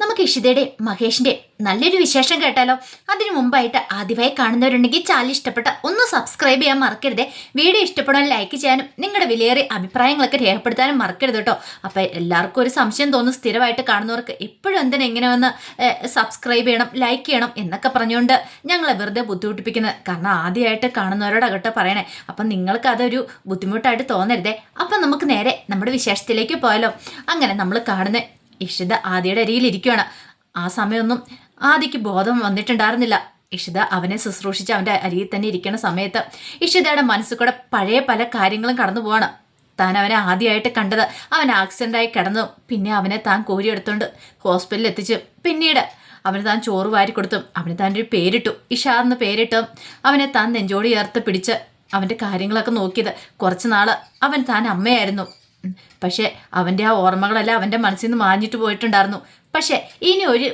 നമുക്ക് ഇഷിതയുടെ മഹേഷിന്റെ നല്ലൊരു വിശേഷം കേട്ടാലോ? അതിനു മുമ്പായിട്ട് ആദ്യമായി കാണുന്നവരുണ്ടെങ്കിൽ ചാനൽ ഇഷ്ടപ്പെട്ട ഒന്ന് സബ്സ്ക്രൈബ് ചെയ്യാൻ മറക്കരുത്. വീഡിയോ ഇഷ്ടപ്പെടാൻ ലൈക്ക് ചെയ്യാനും നിങ്ങളുടെ വിലയേറിയ അഭിപ്രായങ്ങളൊക്കെ രേഖപ്പെടുത്താനും മറക്കരുത് കേട്ടോ. അപ്പോൾ എല്ലാവർക്കും ഒരു സംശയം തോന്നും സ്ഥിരമായിട്ട് കാണുന്നവർക്ക് എപ്പോഴും എന്തിനാ ഇങ്ങനെ വന്ന് സബ്സ്ക്രൈബ് ചെയ്യണം ലൈക്ക് ചെയ്യണം എന്നൊക്കെ പറഞ്ഞുകൊണ്ട് ഞങ്ങളെ വെറുതെ ബുദ്ധിമുട്ടിപ്പിക്കുന്നത്. കാരണം ആദ്യമായിട്ട് കാണുന്നവരോടകട്ടെ പറയണേ. അപ്പം നിങ്ങൾക്ക് അതൊരു ബുദ്ധിമുട്ടായിട്ട് തോന്നരുതേ. അപ്പം നമുക്ക് നേരെ നമ്മുടെ വിശേഷത്തിലേക്ക് പോയാലോ. അങ്ങനെ നമ്മൾ കാണുന്ന ഇഷിത ആദിയുടെ അരിയിൽ ഇരിക്കുകയാണ് ആ സമയമൊന്നും ആദിക്ക് ബോധം വന്നിട്ടുണ്ടായിരുന്നില്ല. ഇഷിത അവനെ ശുശ്രൂഷിച്ച് അവന്റെ അരിയിൽ തന്നെ ഇരിക്കുന്ന സമയത്ത് ഇഷിതയുടെ മനസ്സിൽ കൂടെ പഴയ പല കാര്യങ്ങളും കടന്നു പോവാണ്. താൻ അവനെ ആദ്യമായിട്ട് കണ്ടത് അവൻ ആക്സിഡന്റായി കിടന്നു. പിന്നെ അവനെ താൻ കോരിയെടുത്തോണ്ട് ഹോസ്പിറ്റലിൽ എത്തിച്ചു പിന്നീട് അവന് താൻ ചോറ് വാരി കൊടുത്തു. അവന് താൻ ഒരു പേരിട്ടു ഇഷാ പേരിട്ടു അവനെ താൻ നെഞ്ചോടി ചേർത്ത് പിടിച്ച് അവന്റെ കാര്യങ്ങളൊക്കെ നോക്കിയത് കുറച്ച് നാൾ അവൻ താൻ അമ്മയായിരുന്നു. പക്ഷേ അവന്റെ ആ ഓർമ്മകളെല്ലാം അവന്റെ മനസ്സിൽ നിന്ന് മാഞ്ഞിട്ട് പോയിട്ടുണ്ടായിരുന്നു. പക്ഷേ ഇനി ഒരു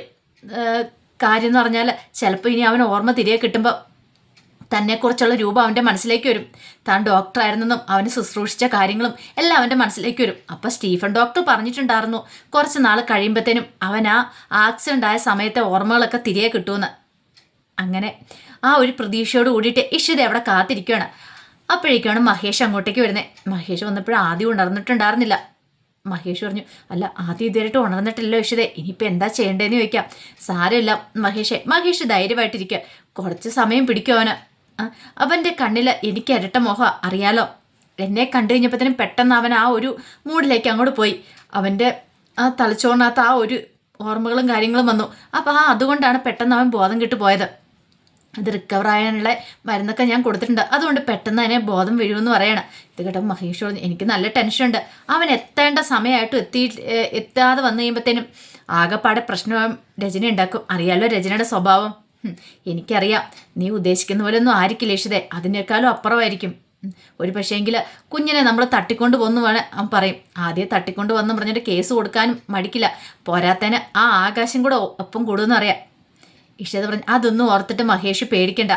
കാര്യം എന്ന് പറഞ്ഞാൽ ചിലപ്പോൾ ഇനി അവൻ ഓർമ്മ തിരികെ കിട്ടുമ്പോൾ തന്നെക്കുറിച്ചുള്ള രൂപം അവന്റെ മനസ്സിലേക്ക് വരും. താൻ ഡോക്ടറായിരുന്നെന്നും അവന് ശുശ്രൂഷിച്ച കാര്യങ്ങളും എല്ലാം അവന്റെ മനസ്സിലേക്ക് വരും. അപ്പോൾ സ്റ്റീഫൻ ഡോക്ടർ പറഞ്ഞിട്ടുണ്ടായിരുന്നു. കുറച്ച് നാൾ കഴിയുമ്പോഴത്തേനും അവൻ ആ ആക്സിഡന്റ് ആയ സമയത്തെ ഓർമ്മകളൊക്കെ തിരികെ കിട്ടുമെന്ന്. അങ്ങനെ ആ ഒരു പ്രതീക്ഷയോട് കൂടിയിട്ട് ഇഷിത അവിടെ കാത്തിരിക്കുകയാണ്. അപ്പോഴേക്കാണ് മഹേഷ് അങ്ങോട്ടേക്ക് വരുന്നത് മഹേഷ് വന്നപ്പോഴും ആദ്യം ഉണർന്നിട്ടുണ്ടായിരുന്നില്ല. മഹേഷ് പറഞ്ഞു അല്ല ആദ്യം ഇതുവരെയായിട്ട് ഉണർന്നിട്ടില്ല വിഷുതേ ഇനിയിപ്പോൾ എന്താ ചെയ്യേണ്ടതെന്ന് ചോദിക്കാം. സാരമില്ല മഹേഷേ മഹേഷ് ധൈര്യമായിട്ടിരിക്കുക കുറച്ച് സമയം പിടിക്കും അവന്. അവന്റെ കണ്ണിൽ എനിക്ക് ഇരട്ട മോഹം അറിയാലോ. എന്നെ കണ്ടു കഴിഞ്ഞപ്പോഴത്തേനും പെട്ടെന്ന് അവൻ ആ ഒരു മൂഡിലേക്ക് അങ്ങോട്ട് പോയി. അവന്റെ ആ തലച്ചോറിനകത്ത് ആ ഒരു ഓർമ്മകളും കാര്യങ്ങളും വന്നു. അപ്പോൾ ആ അതുകൊണ്ടാണ് പെട്ടെന്ന് അവൻ ബോധം കിട്ടു പോയത്. അത് റിക്കവർ ആകാനുള്ള മരുന്നൊക്കെ ഞാൻ കൊടുത്തിട്ടുണ്ട്. അതുകൊണ്ട് പെട്ടെന്ന് തന്നെ ബോധം വീഴുമെന്ന് പറയണം. ഇത് കേട്ടോ മഹേഷ് എനിക്ക് നല്ല ടെൻഷനുണ്ട് അവൻ എത്തേണ്ട സമയമായിട്ടും എത്തി എത്താതെ വന്നു കഴിയുമ്പോഴത്തേനും ആകെപ്പാടെ പ്രശ്നം രചന ഉണ്ടാക്കും. അറിയാലോ രചനയുടെ സ്വഭാവം. എനിക്കറിയാം. നീ ഉദ്ദേശിക്കുന്ന പോലെ ഒന്നും ആയിരിക്കില്ല ഇഷിതേ അതിനേക്കാളും അപ്പുറമായിരിക്കും. ഒരു പക്ഷേങ്കിൽ കുഞ്ഞിനെ നമ്മൾ തട്ടിക്കൊണ്ട് പോന്നു വേണേ അവൻ പറയും. ആദ്യം തട്ടിക്കൊണ്ട് വന്നു പറഞ്ഞിട്ട് കേസ് കൊടുക്കാനും മടിക്കില്ല. പോരാത്തതിന് ആ ആകാശം കൂടെ ഒപ്പം കൂടുമെന്ന് അറിയാം. ഇഷിത പറഞ്ഞു അതൊന്നും ഓർത്തിട്ട് മഹേഷ് പേടിക്കണ്ട.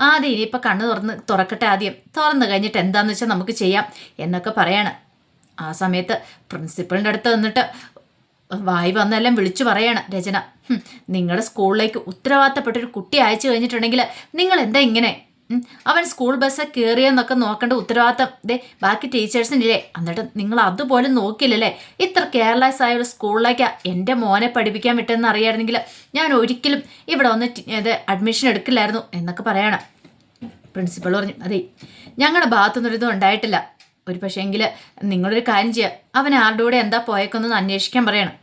ആദ്യം ഇനിയിപ്പോൾ കണ്ണ് തുറന്ന് തുറക്കട്ടെ ആദ്യം. തുറന്നു കഴിഞ്ഞിട്ട് എന്താണെന്ന് വെച്ചാൽ നമുക്ക് ചെയ്യാം എന്നൊക്കെ പറയാണ്. ആ സമയത്ത് പ്രിൻസിപ്പളിന്റെ അടുത്ത് വന്നിട്ട് വായി വന്നെല്ലാം വിളിച്ചു പറയാണ് രചന. "ഹും, നിങ്ങളുടെ സ്കൂളിലേക്ക് ഉത്തരവാദിത്തപ്പെട്ടൊരു കുട്ടി അയച്ചു കഴിഞ്ഞിട്ടുണ്ടെങ്കിൽ നിങ്ങൾ എന്താ ഇങ്ങനെ? അവൻ സ്കൂൾ ബസ് കയറിയെന്നൊക്കെ നോക്കേണ്ട ഉത്തരവാദിത്തം. ദേ ബാക്കി ടീച്ചേഴ്സിനില്ലേ? എന്നിട്ട് നിങ്ങൾ അതുപോലും നോക്കില്ലല്ലേ ഇത്ര കെയർലെസ് ആയ ഒരു സ്കൂളിലേക്ക് എന്റെ മോനെ പഠിപ്പിക്കാൻ വിട്ടെന്ന് അറിയായിരുന്നെങ്കിൽ ഞാൻ ഒരിക്കലും ഇവിടെ വന്ന് അത് അഡ്മിഷൻ എടുക്കില്ലായിരുന്നു എന്നൊക്കെ പറയണം. പ്രിൻസിപ്പൾ പറഞ്ഞു അതെ ഞങ്ങളുടെ ഭാഗത്തുനിന്നൊരിതും ഉണ്ടായിട്ടില്ല. ഒരു പക്ഷേങ്കിൽ നിങ്ങളൊരു കാര്യം ചെയ്യുക അവൻ ആരുടെ കൂടെ എന്താ പോയേക്കൊന്നും അന്വേഷിക്കാൻ പറയണം.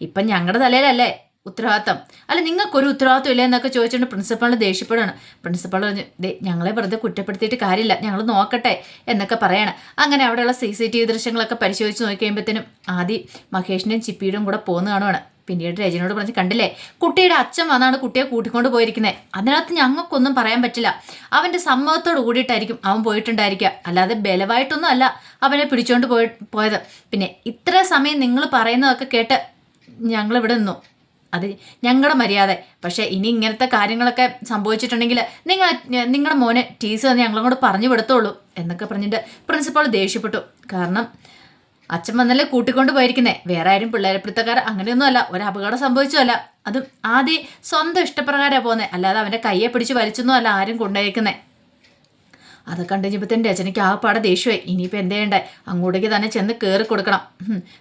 ഇപ്പം ഞങ്ങളുടെ തലയിലല്ലേ? ഉത്തരവാദിത്തം. അല്ല നിങ്ങൾക്കൊരു ഉത്തരവാദിത്തം ഇല്ല എന്നൊക്കെ ചോദിച്ചുകൊണ്ട് പ്രിൻസിപ്പാളിന് ദേഷ്യപ്പെടുകയാണ് പ്രിൻസിപ്പാൾ പറഞ്ഞു ദേ ഞങ്ങളെ വെറുതെ കുറ്റപ്പെടുത്തിയിട്ട് കാര്യമില്ല ഞങ്ങൾ നോക്കട്ടെ എന്നൊക്കെ പറയണം. അങ്ങനെ അവിടെയുള്ള സി സി ടി വി ദൃശ്യങ്ങളൊക്കെ പരിശോധിച്ച് നോക്കിക്കഴിയുമ്പോഴത്തേനും ആദ്യം മഹേഷിന്റെയും ചിപ്പിയുടെയും കൂടെ പോകുന്ന കാണുവാണ്. പിന്നീട് രജനോട് പറഞ്ഞ് കണ്ടില്ലേ കുട്ടിയുടെ അച്ഛൻ വന്നാണ് കുട്ടിയെ കൂട്ടിക്കൊണ്ട് പോയിരിക്കുന്നത് അതിനകത്ത് ഞങ്ങൾക്കൊന്നും പറയാൻ പറ്റില്ല. അവന്റെ സമ്മതത്തോട് കൂടിയിട്ടായിരിക്കും അവൻ പോയിട്ടുണ്ടായിരിക്കുക. അല്ലാതെ ബലമായിട്ടൊന്നും അല്ല അവനെ പിടിച്ചുകൊണ്ട് പോയി പോയത്. പിന്നെ ഇത്ര സമയം നിങ്ങൾ പറയുന്നതൊക്കെ കേട്ട് ഞങ്ങളിവിടെ നിന്നു. അത് ഞങ്ങളുടെ മര്യാദ. പക്ഷേ ഇനി ഇങ്ങനത്തെ കാര്യങ്ങളൊക്കെ സംഭവിച്ചിട്ടുണ്ടെങ്കിൽ നിങ്ങൾ നിങ്ങളുടെ മോനെ ടീച്ചർ തന്നെ ഞങ്ങളോട് പറഞ്ഞു വിടത്തുള്ളൂ എന്നൊക്കെ പറഞ്ഞിട്ട് പ്രിൻസിപ്പാൾ ദേഷ്യപ്പെട്ടു. കാരണം അച്ഛൻ വന്നല്ലേ കൂട്ടിക്കൊണ്ട് പോയിരിക്കുന്നേ. വേറെ ആരും പിള്ളേരെ പിടുത്തക്കാർ അങ്ങനെയൊന്നും അല്ല. ഒരു അപകടം സംഭവിച്ചതല്ല അതും ആദ്യം സ്വന്തം ഇഷ്ടപ്രകാരമാണ് പോകുന്നത് അല്ലാതെ അവന്റെ കയ്യെ പിടിച്ച് വലിച്ചൊന്നും അല്ല ആരും കൊണ്ടുപോയിരിക്കുന്നത് അതൊക്കെ കണ്ടു തന്നെ രചനയ്ക്ക് ആകെപ്പാടെ ദേഷ്യമായി. ഇനിയിപ്പോൾ എന്ത് ചെയ്യണ്ടേ? അങ്ങോട്ടേക്ക് തന്നെ ചെന്ന് കയറി കൊടുക്കണം.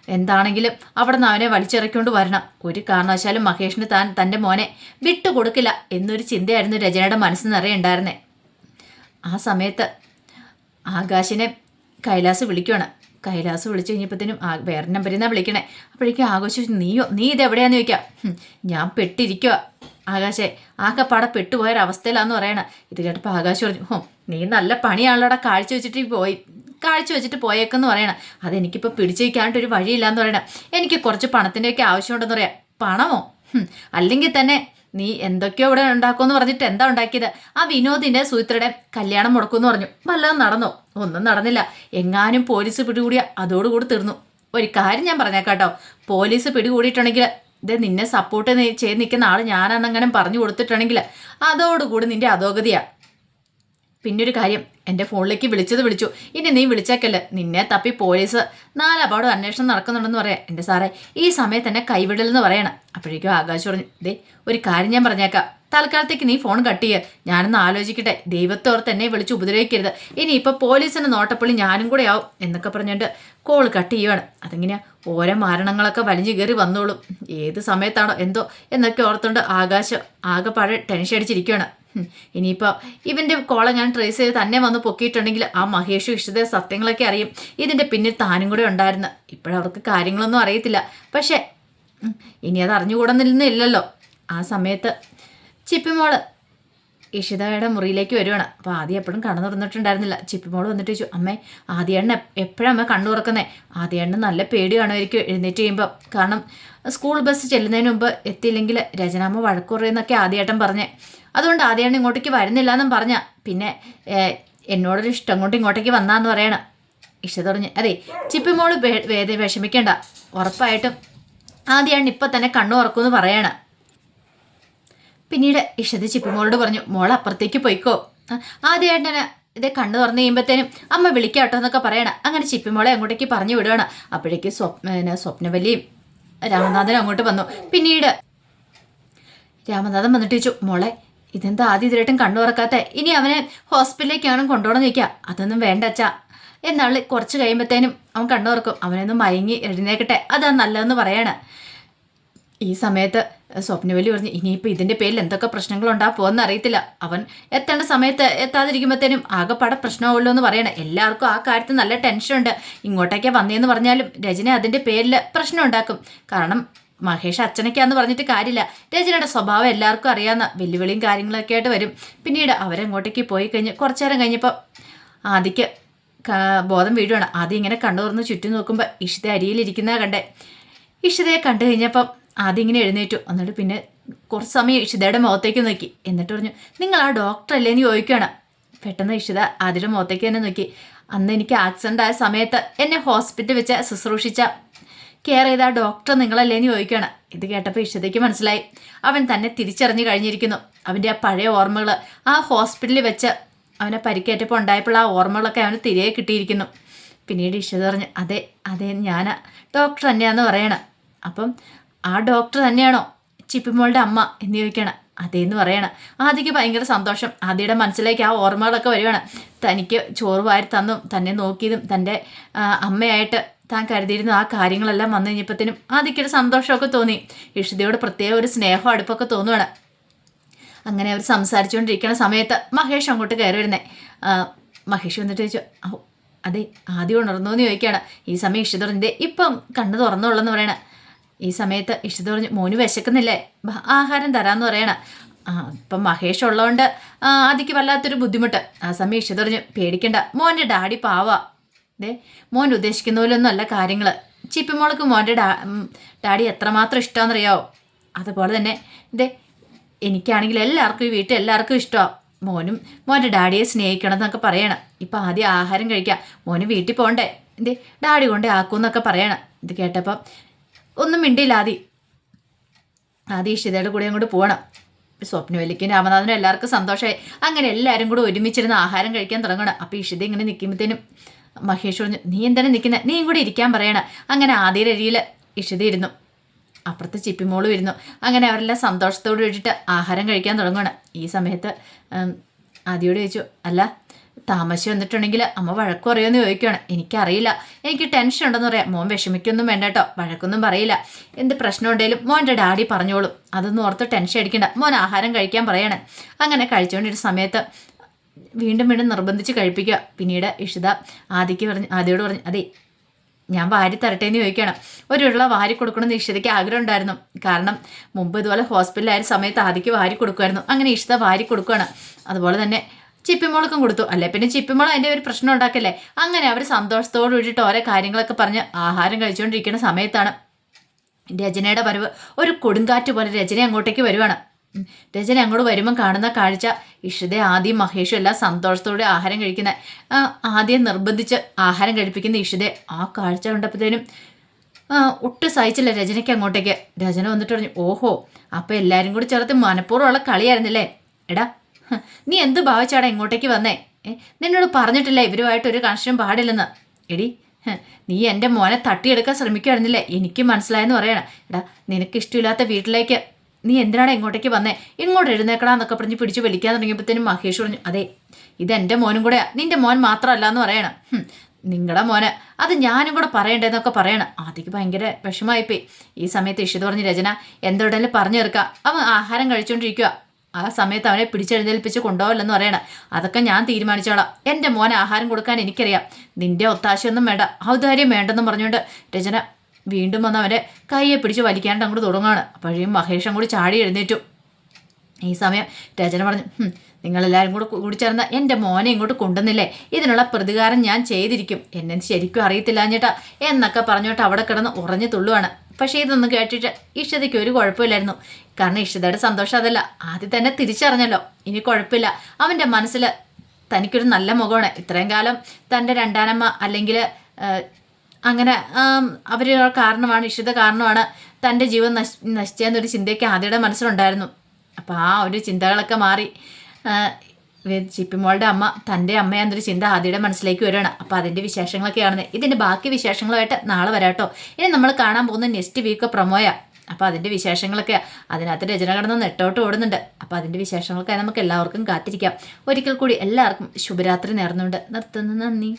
എന്താണെങ്കിലും അവിടെ നിന്ന് അവനെ വലിച്ചിറക്കിക്കൊണ്ട് വരണം. ഒരു കാരണവശാലും മഹേഷിന് താൻ തന്റെ മോനെ വിട്ടുകൊടുക്കില്ല എന്നൊരു ചിന്തയായിരുന്നു രചനയുടെ മനസ്സിൽ നിറയെ ഉണ്ടായിരുന്നേ ആ സമയത്ത് ആകാശിനെ കൈലാസ് വിളിക്കുകയാണ് കൈലാസ് വിളിച്ചു കഴിഞ്ഞപ്പോഴത്തേനും ആ വേറെ നമ്പരിൽ നിന്നാണ് വിളിക്കണേ. അപ്പോഴേക്കും ആഘോഷിച്ചു നീയോ? നീ ഇത് എവിടെയാന്ന് ചോദിക്കാം? "ഹും, ഞാൻ പെട്ടിരിക്കുക ആകാശെ ആകെപ്പാടെ പെട്ടുപോയൊരവസ്ഥയിലാന്ന് പറയണ. ഇത് കേട്ടപ്പോൾ ആകാശ് പറഞ്ഞു ഓ നീ നല്ല പണിയാണല്ലോടെ കാഴ്ച വെച്ചിട്ട് പോയി കാഴ്ച വെച്ചിട്ട് പോയേക്കെന്ന് പറയണം. അതെനിക്കിപ്പോൾ പിടിച്ചു വയ്ക്കാണ്ടൊരു വഴിയില്ലാന്ന് പറയണം. എനിക്ക് കുറച്ച് പണത്തിന്റെയൊക്കെ ആവശ്യമുണ്ടെന്ന് പറയാം. പണമോ? അല്ലെങ്കിൽ തന്നെ നീ എന്തൊക്കെയോ ഇവിടെ ഉണ്ടാക്കുമെന്ന് പറഞ്ഞിട്ട് എന്താ ഉണ്ടാക്കിയത്? ആ വിനോദിന്റെ സൂത്രയുടെ കല്യാണം മുടക്കുമെന്ന് പറഞ്ഞു. വല്ലതും നടന്നോ? ഒന്നും നടന്നില്ല. എങ്ങാനും പോലീസ് പിടികൂടിയ അതോടുകൂടി തീർന്നു. ഒരു കാര്യം ഞാൻ പറഞ്ഞേക്കാട്ടോ. പോലീസ് പിടികൂടിയിട്ടുണ്ടെങ്കിൽ ഇത് നിന്നെ സപ്പോർട്ട് ചെയ്ത് നിൽക്കുന്ന ആൾ ഞാനെന്നങ്ങനെ പറഞ്ഞു കൊടുത്തിട്ടുണ്ടെങ്കിൽ അതോടുകൂടി നിന്റെ അധോഗതിയാ പിന്നൊരു കാര്യം എന്റെ ഫോണിലേക്ക് വിളിച്ചത് വിളിച്ചു. ഇനി നീ വിളിച്ചേക്കല്ല? നിന്നെ തപ്പി പോലീസ് നാലപാടും അന്വേഷണം നടക്കുന്നുണ്ടെന്ന് പറയാം എന്റെ സാറേ. ഈ സമയത്ത് തന്നെ കൈവിടലെന്ന് പറയണം. അപ്പോഴേക്കും ആകാശ് പറഞ്ഞു ദേ ഒരു കാര്യം ഞാൻ പറഞ്ഞേക്കാം. തൽക്കാലത്തേക്ക് നീ ഫോൺ കട്ട് ചെയ്യുക ഞാനൊന്ന് ആലോചിക്കട്ടെ. ദൈവത്തോർത്ത് എന്നെ വിളിച്ച് ഉപദ്രവിക്കരുത്. ഇനി ഇപ്പോൾ പോലീസിന് നോട്ടപ്പള്ളി ഞാനും കൂടെ ആവും എന്നൊക്കെ പറഞ്ഞുകൊണ്ട് കോൾ കട്ട് ചെയ്യുവാണ്. അതിങ്ങനെ ഓരോ മാരണങ്ങളൊക്കെ വലിഞ്ഞു കയറി വന്നോളും. ഏത് സമയത്താണോ എന്തോ എന്നൊക്കെ ഓർത്തുകൊണ്ട് ആകാശം ആകെ പഴയ ടെൻഷൻ അടിച്ചിരിക്കുകയാണ് ഇനിയിപ്പോൾ ഇവന്റെ കോളെ ഞാൻ ട്രേസ് ചെയ്ത് തന്നെ വന്ന് പൊക്കിയിട്ടുണ്ടെങ്കിൽ ആ മഹേഷും ഇഷ്ടത സത്യങ്ങളൊക്കെ അറിയും. ഇതിന്റെ പിന്നിൽ താനും കൂടെ ഉണ്ടായിരുന്നു. ഇപ്പോഴവർക്ക് കാര്യങ്ങളൊന്നും അറിയത്തില്ല. പക്ഷേ ഇനി അത് അറിഞ്ഞുകൂടുന്നില്ലല്ലോ ആ സമയത്ത് ചിപ്പിമോൾ ഇഷിതയുടെ മുറിയിലേക്ക് വരുവാണ്. അപ്പോൾ ആദ്യം എപ്പോഴും കണ്ണു തുറന്നിട്ടുണ്ടായിരുന്നില്ല. ചിപ്പിമോൾ വന്നിട്ട് ചോദിച്ചു അമ്മേ ആദ്യണ്ണ എപ്പോഴാണ് അമ്മ കണ്ണു തുറക്കുന്നേ? ആദ്യണ്ണ നല്ല പേടി കാണുമായിരിക്കും എഴുന്നേറ്റ് കഴിയുമ്പോൾ കാരണം സ്കൂൾ ബസ് ചെല്ലുന്നതിന് മുമ്പ് എത്തിയില്ലെങ്കിൽ രചനാമ്മ വഴക്കുറയെന്നൊക്കെ ആദ്യേട്ടൻ പറഞ്ഞേ. അതുകൊണ്ട് ആദ്യണ്ണ ഇങ്ങോട്ടേക്ക് വരുന്നില്ല എന്നും പറഞ്ഞ. പിന്നെ എന്നോടൊരു ഇഷ്ടം കൊണ്ട് ഇങ്ങോട്ടേക്ക് വന്നാന്ന് പറയണം. ഇഷ്ട തുടങ്ങി അതെ ചിപ്പിമോൾ വേദ വിഷമിക്കേണ്ട. ഉറപ്പായിട്ടും ആദ്യമാണ് ഇപ്പം തന്നെ കണ്ണു ഉറക്കുമെന്ന് പറയണം. പിന്നീട് ഇഷത് ചിപ്പിമോളോട് പറഞ്ഞു മോൾ അപ്പുറത്തേക്ക് പോയിക്കോ. ആദ്യമായിട്ടനെ ഇത് കണ്ണു തുറന്നു കഴിയുമ്പോഴത്തേനും അമ്മ വിളിക്കാട്ടോ എന്നൊക്കെ പറയണം. അങ്ങനെ ചിപ്പിമോളെ അങ്ങോട്ടേക്ക് പറഞ്ഞു വിടുകയാണ് അപ്പോഴേക്ക് സ്വപ്ന സ്വപ്നവല്ലിയും രാമനാഥനും അങ്ങോട്ട് വന്നു. പിന്നീട് രാമനാഥൻ വന്നിട്ട് ചോദിച്ചു മോളെ ഇതെന്താ ആദ്യം ഇതിലായിട്ടും കണ്ണു തുറക്കാത്ത? ഇനി അവനെ ഹോസ്പിറ്റലിലേക്കാണ് കൊണ്ടുപോകണം നിൽക്കുക അതൊന്നും വേണ്ട അച്ഛാ. എന്നാൽ കുറച്ച് കഴിയുമ്പോഴത്തേനും അവൻ കണ്ണു തുറക്കും. അവനൊന്ന് മയങ്ങി എഴുന്നേക്കട്ടെ അതാ നല്ലതെന്ന് പറയാണ്. ഈ സമയത്ത് സ്വപ്നവലി പറഞ്ഞു ഇനിയിപ്പോൾ ഇതിന്റെ പേരിൽ എന്തൊക്കെ പ്രശ്നങ്ങളുണ്ടാ പോകുന്ന അറിയത്തില്ല. അവൻ എത്തേണ്ട സമയത്ത് എത്താതിരിക്കുമ്പോഴത്തേനും ആകെപ്പാടെ പ്രശ്നമാവുമല്ലോ എന്ന് പറയണം. എല്ലാവർക്കും ആ കാര്യത്തിൽ നല്ല ടെൻഷനുണ്ട് ഇങ്ങോട്ടേക്കാ വന്നേന്ന് പറഞ്ഞാലും രജന അതിന്റെ പേരിൽ പ്രശ്നം ഉണ്ടാക്കും. കാരണം മഹേഷ് അച്ഛനൊക്കെയാന്ന് പറഞ്ഞിട്ട് കാര്യമില്ല. രചനയുടെ സ്വഭാവം എല്ലാവർക്കും അറിയാവുന്ന വെല്ലുവിളിയും കാര്യങ്ങളൊക്കെ ആയിട്ട് വരും. പിന്നീട് അവരങ്ങോട്ടേക്ക് പോയി കഴിഞ്ഞ് കുറച്ചു നേരം കഴിഞ്ഞപ്പോൾ ആദിക്ക് ബോധം വീഴുവാണ്. ആദ്യം ഇങ്ങനെ കണ്ണു തുറന്ന് ചുറ്റും നോക്കുമ്പോൾ ഇഷിത അരിയിലിരിക്കുന്ന കണ്ടേ. ഇഷിതയെ കണ്ടു കഴിഞ്ഞപ്പം ആദ്യം ഇങ്ങനെ എഴുന്നേറ്റു. എന്നിട്ട് പിന്നെ കുറച്ച് സമയം ഇഷിതയുടെ മുഖത്തേക്ക് നോക്കി. എന്നിട്ട് പറഞ്ഞു നിങ്ങൾ ആ ഡോക്ടർ അല്ലേ? എന്ന് ചോദിക്കുകയാണ്. പെട്ടെന്ന് ഇഷിത ആദ്യയുടെ മുഖത്തേക്ക് തന്നെ നോക്കി. അന്ന് എനിക്ക് ആക്സിഡന്റ് ആയ സമയത്ത് എന്നെ ഹോസ്പിറ്റലിൽ വെച്ച് ശുശ്രൂഷിച്ച കെയർ ചെയ്ത ആ ഡോക്ടർ നിങ്ങളല്ലേ എന്ന് ചോദിക്കുകയാണ്. ഇത് കേട്ടപ്പോൾ ഇഷിതയ്ക്ക് മനസ്സിലായി. അവൻ തന്നെ തിരിച്ചറിഞ്ഞു കഴിഞ്ഞിരിക്കുന്നു. അവന്റെ ആ പഴയ ഓർമ്മകൾ ആ ഹോസ്പിറ്റലിൽ വെച്ച് അവനെ പരിക്കേറ്റപ്പോൾ ഉണ്ടായപ്പോൾ ആ ഓർമ്മകളൊക്കെ അവന് തിരികെ കിട്ടിയിരിക്കുന്നു. പിന്നീട് ഇഷിത പറഞ്ഞു അതെ അതെ ഞാൻ ഡോക്ടർ തന്നെയാണെന്ന് പറയണം. അപ്പം ആ ഡോക്ടർ തന്നെയാണോ ചിപ്പിമോളുടെ അമ്മ എന്ന് ചോദിക്കണം അതേന്ന് പറയണം. ആദ്യക്ക് ഭയങ്കര സന്തോഷം. ആദ്യയുടെ മനസ്സിലേക്ക് ആ ഓർമ്മകളൊക്കെ വരുവാണ് തനിക്ക് ചോറ് വാരി തന്നും തന്നെ നോക്കിയതും തന്റെ അമ്മയായിട്ട് താൻ കരുതിയിരുന്ന ആ കാര്യങ്ങളെല്ലാം വന്നു കഴിഞ്ഞപ്പോഴത്തേനും ആദ്യക്കൊരു സന്തോഷമൊക്കെ തോന്നി. ഇഷിതയോട് പ്രത്യേക ഒരു സ്നേഹം അടുപ്പൊക്കെ തോന്നുവാണ്. അങ്ങനെ അവർ സംസാരിച്ചുകൊണ്ടിരിക്കുന്ന സമയത്ത് മഹേഷ് അങ്ങോട്ട് കയറി വരുന്നേ. മഹേഷ് വന്നിട്ട് ചോദിച്ചു അതെ ആദ്യം ഉണർന്നു എന്ന് ചോദിക്കുകയാണ്. ഈ സമയം ഇഷിത ഇപ്പം കണ്ണു തുറന്നുള്ളെന്ന് പറയണ. ഈ സമയത്ത് ഇഷിത പറഞ്ഞു മോന് വിശക്കുന്നില്ലേ? ആഹാരം തരാമെന്ന് പറയണ. ഇപ്പം മഹേഷ് ഉള്ളതുകൊണ്ട് ആദിക്ക് വല്ലാത്തൊരു ബുദ്ധിമുട്ട്. ആ സമയം ഇഷിത പറഞ്ഞു പേടിക്കണ്ട മോന്റെ ഡാഡി പാവാ. ദേ മോൻ ഉദ്ദേശിക്കുന്ന പോലൊന്നും അല്ല കാര്യങ്ങൾ ചിപ്പിമോൾക്ക് മോന്റെ ഡാ ഡാഡി എത്രമാത്രം ഇഷ്ടമാണെന്നറിയാവോ അതുപോലെ തന്നെ ദേ എനിക്കാണെങ്കിൽ എല്ലാവർക്കും ഈ വീട്ടിൽ എല്ലാവർക്കും ഇഷ്ടമാണ് മോനും മോന്റെ ഡാഡിയെ സ്നേഹിക്കണം എന്നൊക്കെ പറയണം. ഇപ്പം ആദ്യം ആഹാരം കഴിക്കാം. മോന് വീട്ടിൽ പോകണ്ടേ എന്തേ ഡാഡി കൊണ്ടേ ആക്കൂന്നൊക്കെ പറയണം. ഇത് കേട്ടപ്പം ഒന്നും മിണ്ടില്ല ആദി. ആദി ഇഷിതയുടെ കൂടെ അങ്ങോട്ട് പോകണം സ്വപ്നവല്ലിക്കും രാമനാഥനും എല്ലാവർക്കും സന്തോഷമായി. അങ്ങനെ എല്ലാവരും കൂടെ ഒരുമിച്ചിരുന്ന് ആഹാരം കഴിക്കാൻ തുടങ്ങണം. അപ്പോൾ ഇഷിത ഇങ്ങനെ നിൽക്കുമ്പോഴത്തേനും മഹേഷ് പറഞ്ഞു നീ എന്താണ് നിൽക്കുന്നത് നീയും കൂടെ ഇരിക്കാൻ പറയണം. അങ്ങനെ ആദ്യ അരിയിൽ ഇഷിത ഇരുന്നു. അപ്പുറത്ത് ചിപ്പിമോളും ഇരുന്നു അങ്ങനെ അവരെല്ലാം സന്തോഷത്തോട് വേണ്ടിയിട്ട് ആഹാരം കഴിക്കാൻ തുടങ്ങണം ഈ സമയത്ത് ആദ്യയോട് ചോദിച്ചു അല്ല താമസിച്ച് വന്നിട്ടുണ്ടെങ്കിൽ അമ്മ വഴക്ക് പറയുമെന്ന് ചോദിക്കുകയാണ് എനിക്കറിയില്ല. എനിക്ക് ടെൻഷൻ ഉണ്ടെന്ന് പറയാം. മോൻ വിഷമിക്കൊന്നും വേണ്ട കേട്ടോ. വഴക്കൊന്നും പറയില്ല. എന്ത് പ്രശ്നം ഉണ്ടെങ്കിലും മോന്റെ ഡാഡി പറഞ്ഞോളും. അതൊന്നും ഓർത്ത് ടെൻഷൻ അടിക്കണ്ട. മോൻ ആഹാരം കഴിക്കാൻ പറയണേ. അങ്ങനെ കഴിച്ചുകൊണ്ടിരുന്ന സമയത്ത് വീണ്ടും വീണ്ടും നിർബന്ധിച്ച് കഴിപ്പിക്കുക. പിന്നീട് ഇഷിത ആദിക്ക് പറഞ്ഞു ആദിയോട് പറഞ്ഞു അതെ ഞാൻ വാരി തരട്ടെ എന്ന് ചോദിക്കണം ഒരു ഉരുള വാരി കൊടുക്കണമെന്ന് ഇഷിതയ്ക്ക് ആഗ്രഹം ഉണ്ടായിരുന്നു. കാരണം മുമ്പ് ഇതുപോലെ ഹോസ്പിറ്റലായ സമയത്ത് ആദിക്ക് വാരി കൊടുക്കുമായിരുന്നു. അങ്ങനെ ഇഷിത വാരി കൊടുക്കുകയാണ് അതുപോലെ തന്നെ ചിപ്പിമോൾക്കും കൊടുത്തു. അല്ലെ? പിന്നെ ചിപ്പിമോൾ അതിന്റെ ഒരു പ്രശ്നം ഉണ്ടാക്കല്ലേ? അങ്ങനെ അവർ സന്തോഷത്തോട് കൂടിയിട്ട് ഓരോ കാര്യങ്ങളൊക്കെ പറഞ്ഞ് ആഹാരം കഴിച്ചുകൊണ്ടിരിക്കുന്ന സമയത്താണ് രചനയുടെ വരവ്. ഒരു കൊടുങ്കാറ്റ് പോലെ രചന അങ്ങോട്ടേക്ക് വരുവാണ്. രചന അങ്ങോട്ട് വരുമ്പം കാണുന്ന കാഴ്ച ഇഷിത ആദ്യം മഹേഷും എല്ലാം സന്തോഷത്തോടെ ആഹാരം കഴിക്കുന്ന ആദ്യം നിർബന്ധിച്ച് ആഹാരം കഴിപ്പിക്കുന്ന ഇഷിത ആ കാഴ്ച കണ്ടപ്പോഴത്തേനും ഒട്ടും സഹിച്ചില്ല രചനയ്ക്ക് അങ്ങോട്ടേക്ക്. രചന വന്നിട്ട് പറഞ്ഞു ഓഹോ അപ്പം എല്ലാവരും കൂടി ചേർത്ത് മനഃപൂർവമുള്ള കളിയായിരുന്നില്ലേ? എടാ നീ എന്ത് ഭാവിച്ചാടാ ഇങ്ങോട്ടേക്ക് വന്നേ? നിന്നോട് പറഞ്ഞിട്ടില്ല ഇവരുമായിട്ട് ഒരു കണക്ഷനും പാടില്ലെന്ന്? എടി നീ എന്റെ മോനെ തട്ടിയെടുക്കാൻ ശ്രമിക്കുമായിരുന്നില്ലേ എനിക്ക് മനസ്സിലായെന്ന് പറയണം. എടാ നിനക്ക് ഇഷ്ടമില്ലാത്ത വീട്ടിലേക്ക് നീ എന്തിനാണ് ഇങ്ങോട്ടേക്ക് വന്നേ? ഇങ്ങോട്ട് എഴുന്നേക്കടാന്നൊക്കെ പറഞ്ഞ് പിടിച്ച് വിളിക്കാൻ തുടങ്ങിയപ്പോഴത്തേനും മഹേഷ് പറഞ്ഞു അതെ ഇത് എന്റെ മോനും കൂടെയാ. നിന്റെ മോൻ മാത്രമല്ല എന്ന് പറയണം നിങ്ങളുടെ മോന് അത് ഞാനും കൂടെ പറയണ്ടേന്നൊക്കെ പറയണം. ആദ്യക്ക് ഭയങ്കര വിഷമായിപ്പോയി ഈ സമയത്ത് ഇഷിത് പറഞ്ഞ് രചന എന്തോടെ പറഞ്ഞു തീർക്കുക അവൻ ആഹാരം കഴിച്ചുകൊണ്ടിരിക്കുക ആ സമയത്ത് അവനെ പിടിച്ചെഴുന്നേൽപ്പിച്ച് കൊണ്ടുപോകല്ലെന്ന് പറയണം. അതൊക്കെ ഞാൻ തീരുമാനിച്ചോളാം. എന്റെ മോനെ ആഹാരം കൊടുക്കാൻ എനിക്കറിയാം. നിന്റെ ഒത്താശയൊന്നും വേണ്ട. ഔദാര്യം വേണ്ടെന്നും പറഞ്ഞുകൊണ്ട് രചന വീണ്ടും വന്ന് അവന്റെ കയ്യെ പിടിച്ച് വലിക്കാണ്ട് അങ്ങോട്ട് തുടങ്ങുകയാണ് അപ്പോഴേയും മഹേഷും കൂടി ചാടി എഴുന്നേറ്റു. ഈ സമയം രചന പറഞ്ഞു "ഹും, നിങ്ങളെല്ലാവരും കൂടെ കൂടി ചേർന്ന എന്റെ മോനെ ഇങ്ങോട്ട് കൊണ്ടുവന്നില്ലേ? ഇതിനുള്ള പ്രതികാരം ഞാൻ ചെയ്തിരിക്കും. എന്നെ ശരിക്കും അറിയത്തില്ല ചേട്ടാ എന്നൊക്കെ പറഞ്ഞോട്ട് അവിടെ കിടന്ന് ഉറഞ്ഞു തുള്ളുവാണ്. പക്ഷേ ഇതൊന്നും കേട്ടിട്ട് ഇഷ്ടതയ്ക്ക് ഒരു കുഴപ്പമില്ലായിരുന്നു. കാരണം ഇഷ്ടതയുടെ സന്തോഷം അതല്ല. ആദ്യം തന്നെ തിരിച്ചറിഞ്ഞല്ലോ. ഇനി കുഴപ്പമില്ല. അവന്റെ മനസ്സിൽ തനിക്കൊരു നല്ല മുഖമാണ്. ഇത്രയും കാലം തന്റെ രണ്ടാനമ്മ അല്ലെങ്കിൽ അങ്ങനെ അവർ കാരണമാണ് ഇഷിത കാരണമാണ് തന്റെ ജീവൻ നശി നശിച്ചതെന്നൊരു ചിന്തയൊക്കെ ആദ്യയുടെ മനസ്സിലുണ്ടായിരുന്നു. അപ്പോൾ ആ ഒരു ചിന്തകളൊക്കെ മാറി. ചിപ്പിമോളുടെ അമ്മ തന്റെ അമ്മയാണെന്നൊരു ചിന്ത ആദ്യയുടെ മനസ്സിലേക്ക് വരികയാണ്. അപ്പോൾ അതിന്റെ വിശേഷങ്ങളൊക്കെ ആണ് ഇതിന്റെ ബാക്കി വിശേഷങ്ങളുമായിട്ട് നാളെ വരാട്ടോ. ഇനി നമ്മൾ കാണാൻ പോകുന്ന നെക്സ്റ്റ് വീക്ക് പ്രൊമോയാ. അപ്പോൾ അതിന്റെ വിശേഷങ്ങളൊക്കെ അതിനകത്ത് രചന കടന്ന് നെട്ടോട്ട് ഓടുന്നുണ്ട്. അപ്പോൾ അതിന്റെ വിശേഷങ്ങളൊക്കെ നമുക്ക് എല്ലാവർക്കും കാത്തിരിക്കാം. ഒരിക്കൽ കൂടി എല്ലാവർക്കും ശുഭരാത്രി നേർന്നുകൊണ്ട് നിർത്തുന്നു നന്ദി.